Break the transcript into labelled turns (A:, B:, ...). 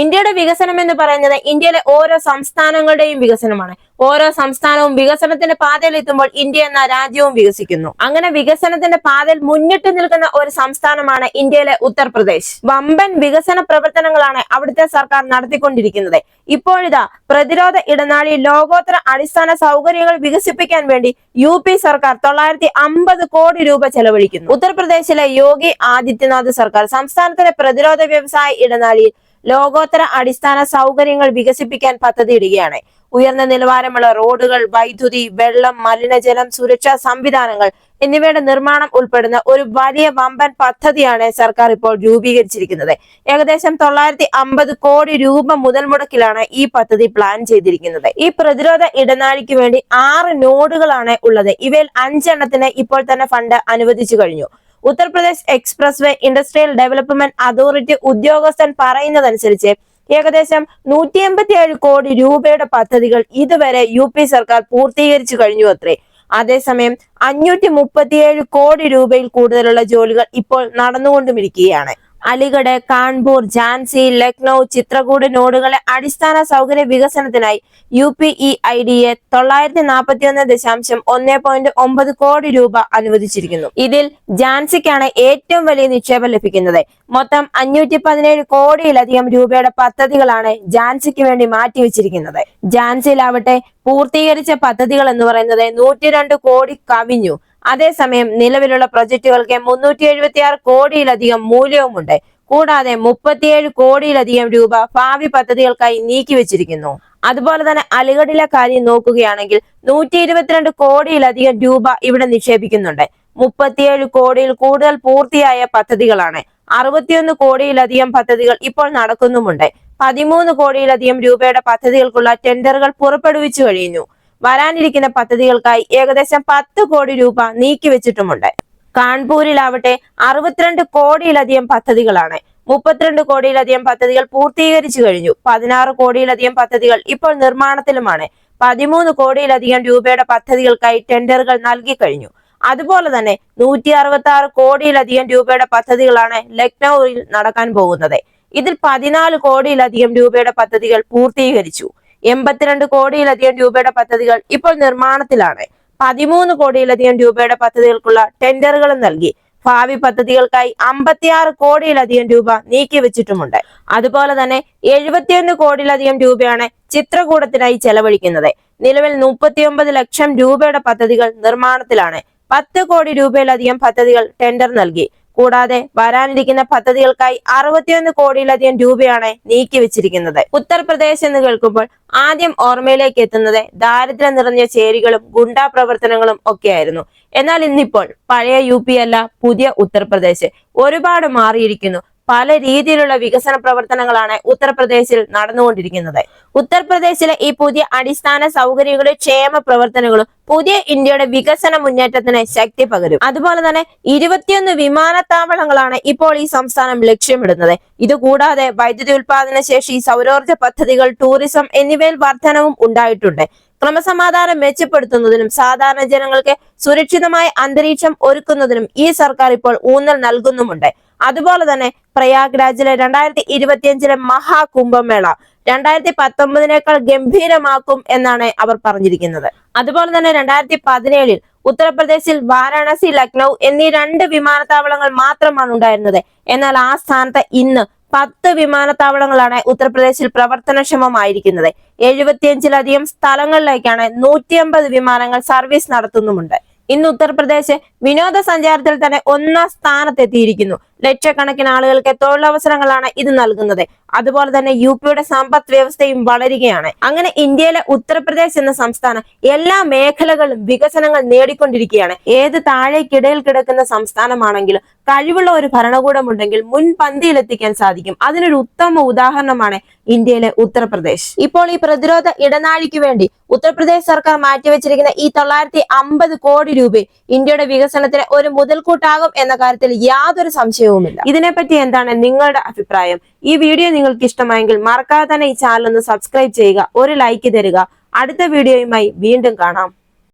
A: ഇന്ത്യയുടെ വികസനം എന്ന് പറയുന്നത് ഇന്ത്യയിലെ ഓരോ സംസ്ഥാനങ്ങളുടെയും വികസനമാണ്. ഓരോ സംസ്ഥാനവും വികസനത്തിന്റെ പാതയിൽ എത്തുമ്പോൾ ഇന്ത്യ എന്ന രാജ്യവും വികസിക്കുന്നു. അങ്ങനെ വികസനത്തിന്റെ പാതയിൽ മുന്നിട്ട് നിൽക്കുന്ന ഒരു സംസ്ഥാനമാണ് ഇന്ത്യയിലെ ഉത്തർപ്രദേശ്. വമ്പൻ വികസന പ്രവർത്തനങ്ങളാണ് അവിടുത്തെ സർക്കാർ നടത്തിക്കൊണ്ടിരിക്കുന്നത്. ഇപ്പോഴിതാ പ്രതിരോധ ഇടനാഴി ലോകോത്തര അടിസ്ഥാന സൗകര്യങ്ങൾ വികസിപ്പിക്കാൻ വേണ്ടി യു പി സർക്കാർ തൊള്ളായിരത്തി അമ്പത് കോടി രൂപ ചെലവഴിക്കുന്നു. ഉത്തർപ്രദേശിലെ യോഗി ആദിത്യനാഥ് സർക്കാർ സംസ്ഥാനത്തിലെ പ്രതിരോധ വ്യവസായ ഇടനാഴിയിൽ ലോകോത്തര അടിസ്ഥാന സൗകര്യങ്ങൾ വികസിപ്പിക്കാൻ പദ്ധതിയിടുകയാണ്. ഉയർന്ന നിലവാരമുള്ള റോഡുകൾ വൈദ്യുതി വെള്ളം മലിനജലം സുരക്ഷാ സംവിധാനങ്ങൾ എന്നിവയുടെ നിർമ്മാണം ഉൾപ്പെടുന്ന ഒരു വലിയ വമ്പൻ പദ്ധതിയാണ് സർക്കാർ ഇപ്പോൾ രൂപീകരിച്ചിരിക്കുന്നത്. ഏകദേശം തൊള്ളായിരത്തി അമ്പത് കോടി രൂപ മുതൽ മുടക്കിലാണ് ഈ പദ്ധതി പ്ലാൻ ചെയ്തിരിക്കുന്നത്. ഈ പ്രതിരോധ ഇടനാഴിക്ക് വേണ്ടി ആറ് നോഡുകളാണ് ഉള്ളത്. ഇവയിൽ അഞ്ചെണ്ണത്തിന് ഇപ്പോൾ തന്നെ ഫണ്ട് അനുവദിച്ചു കഴിഞ്ഞു. Uttar Pradesh expressway industrial development authority ഉദ്യോഗസ്ഥൻ പറയുന്നതനുസരിച്ച് ഏകദേശം നൂറ്റി എൺപത്തി ഏഴ് കോടി രൂപയുടെ പദ്ധതികൾ ഇതുവരെ യു പി സർക്കാർ പൂർത്തീകരിച്ചു കഴിഞ്ഞു അത്രേ. അതേസമയം അഞ്ഞൂറ്റി മുപ്പത്തിയേഴ് കോടി രൂപയിൽ കൂടുതലുള്ള ജോലികൾ ഇപ്പോൾ നടന്നുകൊണ്ടുമിരിക്കുകയാണ്. അലിഗഡ് കാൺപൂർ ഝാൻസി ലക്നൗ ചിത്രകൂട് നോഡുകളെ അടിസ്ഥാന സൗകര്യ വികസനത്തിനായി U P E I D A തൊള്ളായിരത്തി നാൽപ്പത്തി ഒന്ന് ദശാംശം ഒന്ന് പോയിന്റ് ഒമ്പത് കോടി രൂപ അനുവദിച്ചിരിക്കുന്നു. ഇതിൽ ഝാൻസിക്കാണ് ഏറ്റവും വലിയ നിക്ഷേപം ലഭിക്കുന്നത്. മൊത്തം അഞ്ഞൂറ്റി പതിനേഴ് കോടിയിലധികം രൂപയുടെ പദ്ധതികളാണ് ഝാൻസിക്ക് വേണ്ടി മാറ്റിവെച്ചിരിക്കുന്നത്. ഝാൻസിയിലാവട്ടെ പൂർത്തീകരിച്ച പദ്ധതികൾ എന്ന് പറയുന്നത് നൂറ്റി രണ്ട് കോടി കവിഞ്ഞു. അതേസമയം നിലവിലുള്ള പ്രൊജക്ടുകൾക്ക് മുന്നൂറ്റി എഴുപത്തി ആറ് കോടിയിലധികം മൂല്യവുമുണ്ട്. കൂടാതെ മുപ്പത്തിയേഴ് കോടിയിലധികം രൂപ ഭാവി പദ്ധതികൾക്കായി നീക്കിവെച്ചിരിക്കുന്നു അതുപോലെ തന്നെ അലിഗഡിലെ കാര്യം നോക്കുകയാണെങ്കിൽ നൂറ്റി ഇരുപത്തിരണ്ട് കോടിയിലധികം രൂപ ഇവിടെ നിക്ഷേപിക്കുന്നുണ്ട്. മുപ്പത്തിയേഴ് കോടിയിൽ കൂടുതൽ പൂർത്തിയായ പദ്ധതികളാണ്. അറുപത്തിയൊന്ന് കോടിയിലധികം പദ്ധതികൾ ഇപ്പോൾ നടക്കുന്നുമുണ്ട്. പതിമൂന്ന് കോടിയിലധികം രൂപയുടെ പദ്ധതികൾക്കുള്ള ടെൻഡറുകൾ പുറപ്പെടുവിച്ചു കഴിഞ്ഞു. വരാനിരിക്കുന്ന പദ്ധതികൾക്കായി ഏകദേശം പത്ത് കോടി രൂപ നീക്കിവെച്ചിട്ടുമുണ്ട് കാൺപൂരിലാവട്ടെ അറുപത്തിരണ്ട് കോടിയിലധികം പദ്ധതികളാണ്. മുപ്പത്തിരണ്ട് കോടിയിലധികം പദ്ധതികൾ പൂർത്തീകരിച്ചു കഴിഞ്ഞു. പതിനാറ് കോടിയിലധികം പദ്ധതികൾ ഇപ്പോൾ നിർമ്മാണത്തിലുമാണ്. പതിമൂന്ന് കോടിയിലധികം രൂപയുടെ പദ്ധതികൾക്കായി ടെൻഡറുകൾ നൽകി കഴിഞ്ഞു. അതുപോലെ തന്നെ നൂറ്റി അറുപത്തി ആറ് കോടിയിലധികം രൂപയുടെ പദ്ധതികളാണ് ലക്നൌവിൽ നടക്കാൻ പോകുന്നത്. ഇതിൽ പതിനാല് കോടിയിലധികം രൂപയുടെ പദ്ധതികൾ പൂർത്തീകരിച്ചു. എൺപത്തിരണ്ട് കോടിയിലധികം രൂപയുടെ പദ്ധതികൾ ഇപ്പോൾ നിർമ്മാണത്തിലാണ്. പതിമൂന്ന് കോടിയിലധികം രൂപയുടെ പദ്ധതികൾക്കുള്ള ടെൻഡറുകളും നൽകി. ഭാവി പദ്ധതികൾക്കായി അമ്പത്തിയാറ് കോടിയിലധികം രൂപ നീക്കിവെച്ചിട്ടുമുണ്ട് അതുപോലെ തന്നെ എഴുപത്തിയൊന്ന് കോടിയിലധികം രൂപയാണ് ചിത്രകൂടത്തിനായി ചെലവഴിക്കുന്നത്. നിലവിൽ മുപ്പത്തിയൊമ്പത് ലക്ഷം രൂപയുടെ പദ്ധതികൾ നിർമ്മാണത്തിലാണ്. പത്ത് കോടി രൂപയിലധികം പദ്ധതികൾ ടെൻഡർ നൽകി. കൂടാതെ വരാനിരിക്കുന്ന പദ്ധതികൾക്കായി അറുപത്തിയൊന്ന് കോടിയിലധികം രൂപയാണ് നീക്കിവെച്ചിരിക്കുന്നത് ഉത്തർപ്രദേശ് എന്ന് കേൾക്കുമ്പോൾ ആദ്യം ഓർമ്മയിലേക്ക് എത്തുന്നത് ദാരിദ്ര്യം നിറഞ്ഞ ചേരികളും ഗുണ്ടാ പ്രവർത്തനങ്ങളും ഒക്കെയായിരുന്നു. എന്നാൽ ഇന്നിപ്പോൾ പഴയ യു അല്ല പുതിയ ഉത്തർപ്രദേശ്. ഒരുപാട് മാറിയിരിക്കുന്നു. പല രീതിയിലുള്ള വികസന പ്രവർത്തനങ്ങളാണ് ഉത്തർപ്രദേശിൽ നടന്നുകൊണ്ടിരിക്കുന്നത്. ഉത്തർപ്രദേശിലെ ഈ പുതിയ അടിസ്ഥാന സൗകര്യങ്ങളും ക്ഷേമ പ്രവർത്തനങ്ങളും പുതിയ ഇന്ത്യയുടെ വികസന മുന്നേറ്റത്തിന് ശക്തി പകരും. അതുപോലെ തന്നെ ഇരുപത്തിയൊന്ന് വിമാനത്താവളങ്ങളാണ് ഇപ്പോൾ ഈ സംസ്ഥാനം ലക്ഷ്യമിടുന്നത്. ഇതുകൂടാതെ വൈദ്യുതി ഉൽപാദന ശേഷി സൗരോർജ പദ്ധതികൾ ടൂറിസം എന്നിവയിൽ വർധനവും ഉണ്ടായിട്ടുണ്ട്. ക്രമസമാധാനം മെച്ചപ്പെടുത്തുന്നതിനും സാധാരണ ജനങ്ങൾക്ക് സുരക്ഷിതമായ അന്തരീക്ഷം ഒരുക്കുന്നതിനും ഈ സർക്കാർ ഇപ്പോൾ ഊന്നൽ നൽകുന്നുമുണ്ട്. അതുപോലെ തന്നെ പ്രയാഗ്രാജിലെ രണ്ടായിരത്തി ഇരുപത്തിയഞ്ചിലെ മഹാകുംഭമേള രണ്ടായിരത്തി പത്തൊമ്പതിനേക്കാൾ ഗംഭീരമാക്കും എന്നാണ് അവർ പറഞ്ഞിരിക്കുന്നത്. അതുപോലെ തന്നെ രണ്ടായിരത്തി പതിനേഴിൽ ഉത്തർപ്രദേശിൽ വാരാണസി ലക്നൌ എന്നീ രണ്ട് വിമാനത്താവളങ്ങൾ മാത്രമാണ് ഉണ്ടായിരുന്നത്. എന്നാൽ ആ സ്ഥാനത്ത് ഇന്ന് പത്ത് വിമാനത്താവളങ്ങളാണ് ഉത്തർപ്രദേശിൽ പ്രവർത്തനക്ഷമമായിരിക്കുന്നത്. എഴുപത്തിയഞ്ചിലധികം സ്ഥലങ്ങളിലേക്കാണ് നൂറ്റിയമ്പത് വിമാനങ്ങൾ സർവീസ് നടത്തുന്നുമുണ്ട്. ഇന്ന് ഉത്തർപ്രദേശ് വിനോദസഞ്ചാരത്തിൽ തന്നെ ഒന്നാം സ്ഥാനത്തെത്തിയിരിക്കുന്നു. ലക്ഷക്കണക്കിന് ആളുകൾക്ക് തൊഴിലവസരങ്ങളാണ് ഇത് നൽകുന്നത്. അതുപോലെ തന്നെ യു പിയുടെ സമ്പദ് വ്യവസ്ഥയും വളരുകയാണ്. അങ്ങനെ ഇന്ത്യയിലെ ഉത്തർപ്രദേശ് എന്ന സംസ്ഥാനം എല്ലാ മേഖലകളും വികസനങ്ങൾ നേടിക്കൊണ്ടിരിക്കുകയാണ്. ഏത് താഴേക്കിടയിൽ കിടക്കുന്ന സംസ്ഥാനമാണെങ്കിലും കഴിവുള്ള ഒരു ഭരണകൂടം ഉണ്ടെങ്കിൽ മുൻപന്തിയിലെത്തിക്കാൻ സാധിക്കും. അതിനൊരു ഉത്തമ ഉദാഹരണമാണ് ഇന്ത്യയിലെ ഉത്തർപ്രദേശ്. ഇപ്പോൾ ഈ പ്രതിരോധ ഇടനാഴിക്ക് വേണ്ടി ഉത്തർപ്രദേശ് സർക്കാർ മാറ്റിവെച്ചിരിക്കുന്ന ഈ തൊള്ളായിരത്തി അമ്പത് കോടി രൂപ ഇന്ത്യയുടെ വികസനത്തിന് ഒരു മുതൽക്കൂട്ടാകും എന്ന കാര്യത്തിൽ യാതൊരു സംശയവുമില്ല ഇതിനെപ്പറ്റി എന്താണ് നിങ്ങളുടെ അഭിപ്രായം? ഈ വീഡിയോ നിങ്ങൾക്ക് ഇഷ്ടമായെങ്കിൽ മറക്കാതെ തന്നെ ഈ ചാനൽ ഒന്ന് സബ്സ്ക്രൈബ് ചെയ്യുക ഒരു ലൈക്ക് തരിക. അടുത്ത വീഡിയോയുമായി വീണ്ടും കാണാം.